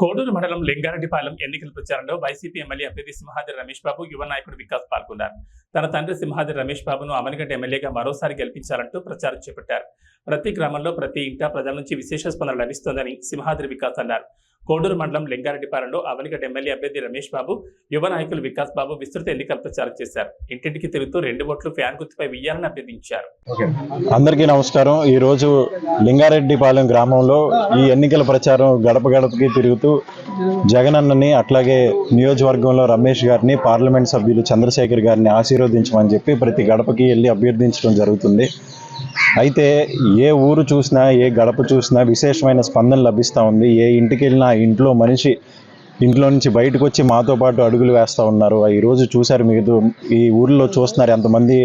కోడూరు మండలం లింగారెడ్డిపాలెం ఎన్నికల ప్రచారంలో వైసీపీ ఎమ్మెల్యే అభ్యర్థి సింహాద్రి రమేష్ బాబు యువ నాయకుడు వికాస్ పాల్గొన్నారు. తన తండ్రి సింహాద్రి రమేష్ బాబును అమనగడ్డ ఎమ్మెల్యేగా మరోసారి గెలిపించాలంటూ ప్రచారం చేపట్టారు. ప్రతి గ్రామంలో ప్రతి ఇంటా ప్రజల నుంచి విశేష స్పందన లభిస్తోందని సింహాద్రి వికాస్ అన్నారు. కోడూరు మండలం లింగారెడ్డిపాలెంలో అవనిగడ్డ ఎమ్మెల్యే అభ్యర్థి రమేష్ బాబు యువ నాయకులు వికాస్ బాబు విస్తృత ఎన్నికల ప్రచారం చేశారు. ఇంటింటికి తిరుగుతూ రెండు ఓట్లు ఫ్యాన్ గుర్తుపై వెయ్యాలని అభ్యర్థించారు. అందరికీ నమస్కారం. ఈ రోజు లింగారెడ్డిపాలెం గ్రామంలో ఈ ఎన్నికల ప్రచారం గడప గడపకి తిరుగుతూ జగనన్నని అట్లాగే నియోజకవర్గంలో రమేష్ గారిని పార్లమెంట్ సభ్యులు చంద్రశేఖర్ గారిని ఆశీర్వదించమని చెప్పి ప్రతి గడపకి వెళ్ళి అభ్యర్థించడం జరుగుతుంది. అయితే ఏ ఊరు చూసినా ఏ గడప చూసినా విశేషమైన స్పందన లభిస్తూ ఉంది. ఏ ఇంటికి వెళ్ళినా ఇంట్లో మనిషి ఇంట్లో నుంచి బయటకు వచ్చి మాతో పాటు అడుగులు వేస్తూ ఉన్నారు. ఈరోజు చూశారు మీరు ఈ ఊర్లో చూస్తున్నారు ఎంతమంది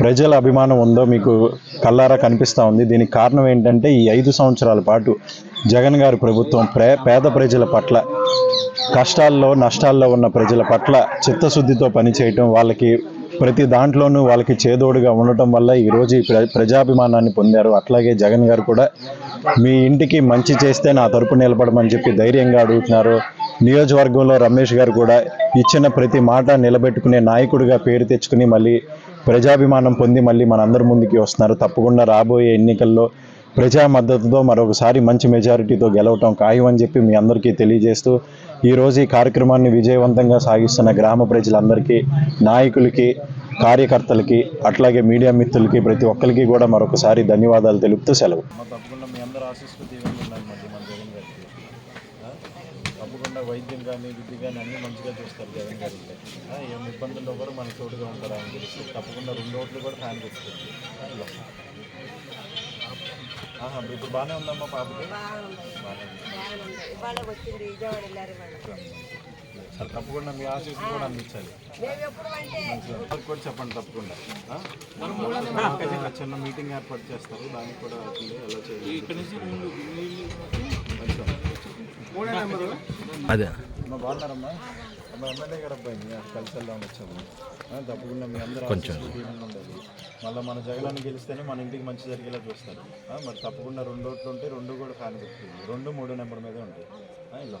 ప్రజల అభిమానం ఉందో మీకు కల్లారా కనిపిస్తూ ఉంది. దీనికి కారణం ఏంటంటే ఈ ఐదు సంవత్సరాల పాటు జగన్ గారి ప్రభుత్వం పేద ప్రజల పట్ల కష్టాల్లో నష్టాల్లో ఉన్న ప్రజల పట్ల చిత్తశుద్ధితో పనిచేయటం వాళ్ళకి ప్రతి దాంట్లోనూ వాళ్ళకి చేదోడుగా ఉండటం వల్ల ఈరోజు ఈ ప్ర ప్రజాభిమానాన్ని పొందారు. అట్లాగే జగన్ గారు కూడా మీ ఇంటికి మంచి చేస్తే నా తరపు నిలబడమని చెప్పి ధైర్యంగా అడుగుతున్నారు. నియోజకవర్గంలో రమేష్ గారు కూడా ఇచ్చిన ప్రతి మాట నిలబెట్టుకునే నాయకుడిగా పేరు తెచ్చుకుని మళ్ళీ ప్రజాభిమానం పొంది మళ్ళీ మనందరి ముందుకి వస్తున్నారు. తప్పకుండా రాబోయే ఎన్నికల్లో ప్రజా మద్దతుతో మరొకసారి మంచి మెజారిటీతో గెలవటం ఖాయం అని చెప్పి మీ అందరికీ తెలియజేస్తూ ఈరోజు ఈ కార్యక్రమాన్ని విజయవంతంగా సాగిస్తున్న గ్రామ ప్రజలందరికీ నాయకులకి కార్యకర్తలకి అట్లాగే మీడియా మిత్రులకి ప్రతి ఒక్కరికి కూడా మరొకసారి ధన్యవాదాలు తెలుపుతూ సెలవు. తప్పకుండా మీ అందరూ గారికి. తప్పకుండా వైద్యం కానీ విద్య కానీ అన్నీ మంచిగా చూస్తారు జగన్ గారు. ఉంటే. ఆ, ఏం ఇబ్బందులు ఎవరు మన తోడుగా ఉంటారు ఆయన తెలిస్తే తప్పకుండా రెండు ఓట్లు కూడా ఫ్యాన్. ఆహా, ఇప్పుడు బాగానే ఉందమ్మా పాపకి? బాగానే ఉంది. సరే, తప్పకుండా మీ ఆశీస్సులు కూడా అందించాలి. కూడా చెప్పండి తప్పకుండా. చిన్న మీటింగ్ ఏర్పాటు చేస్తారు దానికి కూడా అవుతుంది ఎలా చేయాలి. అదే. అమ్మ బాగున్నారమ్మా? అమ్మ ఎమ్మెల్యే గారు అబ్బాయి మీ కలిసి వెళ్దాం వచ్చాము. తప్పకుండా మీ అందరూ కొంచెం. ఉండాలి. మళ్ళీ మన జగనాన్ని గెలిస్తేనే మన ఇంటికి మంచి జరిగేలా చూస్తారు. మరి తప్పకుండా రెండు ఓట్లు ఉంటే రెండు కూడా ఫ్యాన్ గుర్తుంది రెండు మూడు నెంబర్ మీదే ఉంటాయి ఆ, ఇల్లు